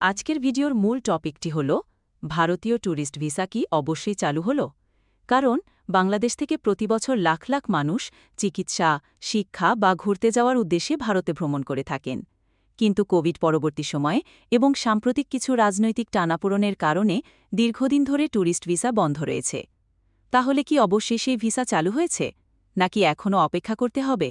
আজকের ভিডিওর মূল টপিকটি হল, ভারতীয় ট্যুরিস্ট ভিসা কি অবশ্যই চালু হল? কারণ, বাংলাদেশ থেকে প্রতিবছর লাখ লাখ মানুষ চিকিৎসা, শিক্ষা বা ঘুরতে যাওয়ার উদ্দেশ্যে ভারতে ভ্রমণ করে থাকেন। কিন্তু কোভিড পরবর্তী সময়ে এবং সাম্প্রতিক কিছু রাজনৈতিক টানাপোড়নের কারণে দীর্ঘদিন ধরে ট্যুরিস্ট ভিসা বন্ধ রয়েছে। তাহলে কি অবশ্যই সেই ভিসা চালু হয়েছে? নাকি এখনও অপেক্ষা করতে হবে?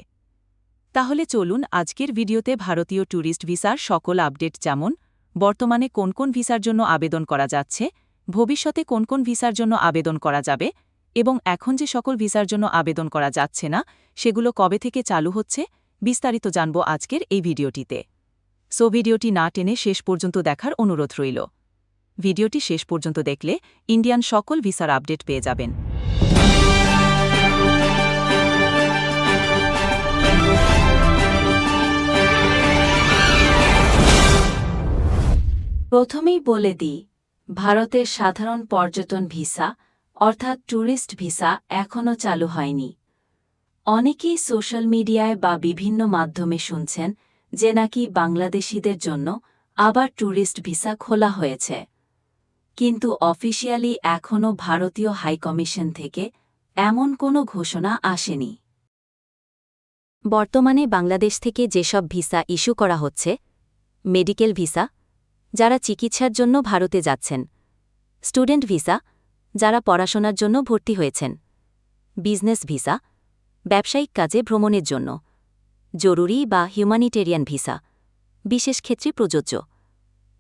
তাহলে চলুন আজকের ভিডিওতে ভারতীয় ট্যুরিস্ট ভিসার সকল আপডেট যেমন বর্তমানে কোন কোন ভিসার জন্য আবেদন করা যাচ্ছে, ভবিষ্যতে কোন কোন ভিসার জন্য আবেদন করা যাবে, এবং এখন যে সকল ভিসার জন্য আবেদন করা যাচ্ছে না, সেগুলো কবে থেকে চালু হচ্ছে, বিস্তারিত জানব আজকের এই ভিডিওটিতে। সো ভিডিওটি না টেনে শেষ পর্যন্ত দেখার অনুরোধ রইল। ভিডিওটি শেষ পর্যন্ত দেখলে ইন্ডিয়ান সকল ভিসার আপডেট পেয়ে যাবেন। প্রথমেই বলে দিই, ভারতের সাধারণ পর্যটন ভিসা, অর্থাৎ ট্যুরিস্ট ভিসা, এখনও চালু হয়নি। অনেকেই সোশ্যাল মিডিয়ায় বা বিভিন্ন মাধ্যমে শুনছেন যে নাকি বাংলাদেশিদের জন্য আবার ট্যুরিস্ট ভিসা খোলা হয়েছে। কিন্তু অফিসিয়ালি এখনও ভারতীয় হাইকমিশন থেকে এমন কোনো ঘোষণা আসেনি। বর্তমানে বাংলাদেশ থেকে যেসব ভিসা ইস্যু করা হচ্ছে, মেডিকেল ভিসা যারা চিকিৎসার জন্য ভারতে যাচ্ছেন। স্টুডেন্ট ভিসা, যারা পড়াশোনার জন্য ভর্তি হয়েছেন। বিজনেস ভিসা, ব্যবসায়িক কাজে ভ্রমণের জন্য। জরুরি বা হিউম্যানিটেরিয়ান ভিসা, বিশেষ ক্ষেত্রে প্রযোজ্য।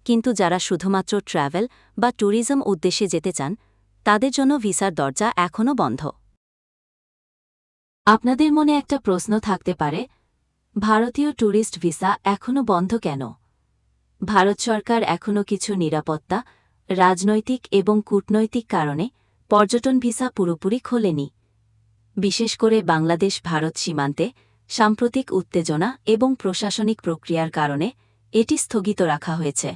কিন্তু যারা শুধুমাত্র ট্র্যাভেল বা ট্যুরিজম উদ্দেশ্যে যেতে চান, তাদের জন্য ভিসার দরজা এখনও বন্ধ। আপনাদের মনে একটা প্রশ্ন থাকতে পারে, ভারতীয় ট্যুরিস্ট ভিসা এখনও বন্ধ কেন? ভারত সরকার এখনও কিছু নিরাপত্তা, রাজনৈতিক এবং কূটনৈতিক কারণে পর্যটন ভিসা পুরোপুরি খোলেনি। বিশেষ করে বাংলাদেশ ভারত সীমান্তে সাম্প্রতিক উত্তেজনা এবং প্রশাসনিক প্রক্রিয়ার কারণে এটি স্থগিত রাখা হয়েছে।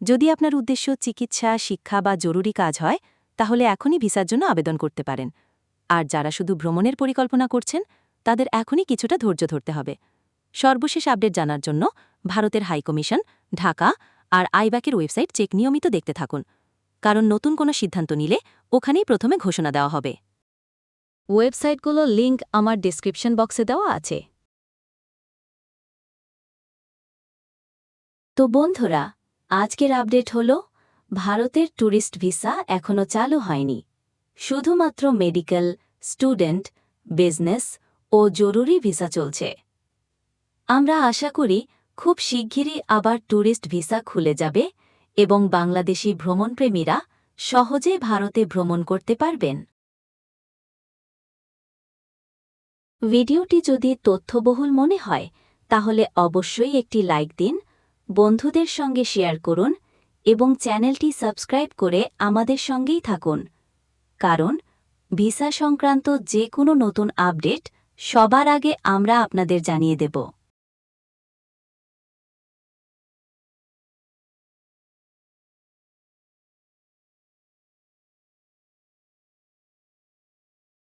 যদি আপনার উদ্দেশ্য চিকিৎসা, শিক্ষা বা জরুরি কাজ হয়, তাহলে এখনই ভিসার জন্য আবেদন করতে পারেন। আর যারা শুধু ভ্রমণের পরিকল্পনা করছেন, তাদের এখনই কিছুটা ধৈর্য ধরতে হবে। সর্বশেষ আপডেট জানার জন্য ভারতের হাইকমিশন ঢাকা আর আইব্যাকের ওয়েবসাইট চেক নিয়মিত দেখতে থাকুন। কারণ নতুন কোনো সিদ্ধান্ত নিলে ওখানেই প্রথমে ঘোষণা দেওয়া হবে। ওয়েবসাইটগুলোর লিঙ্ক আমার ডিসক্রিপশন বক্সে দেওয়া আছে। তো বন্ধুরা, আজকের আপডেট হল, ভারতের ট্যুরিস্ট ভিসা এখনও চালু হয়নি। শুধুমাত্র মেডিকেল, স্টুডেন্ট, বিজনেস ও জরুরি ভিসা চলছে। আমরা আশা করি খুব শিগগিরই আবার ট্যুরিস্ট ভিসা খুলে যাবে এবং বাংলাদেশি ভ্রমণপ্রেমীরা সহজে ভারতে ভ্রমণ করতে পারবেন। ভিডিওটি যদি তথ্যবহুল মনে হয়, তাহলে অবশ্যই একটি লাইক দিন, বন্ধুদের সঙ্গে শেয়ার করুন এবং চ্যানেলটি সাবস্ক্রাইব করে আমাদের সঙ্গেই থাকুন। কারণ ভিসা সংক্রান্ত যে কোনো নতুন আপডেট সবার আগে আমরা আপনাদের জানিয়ে দেব।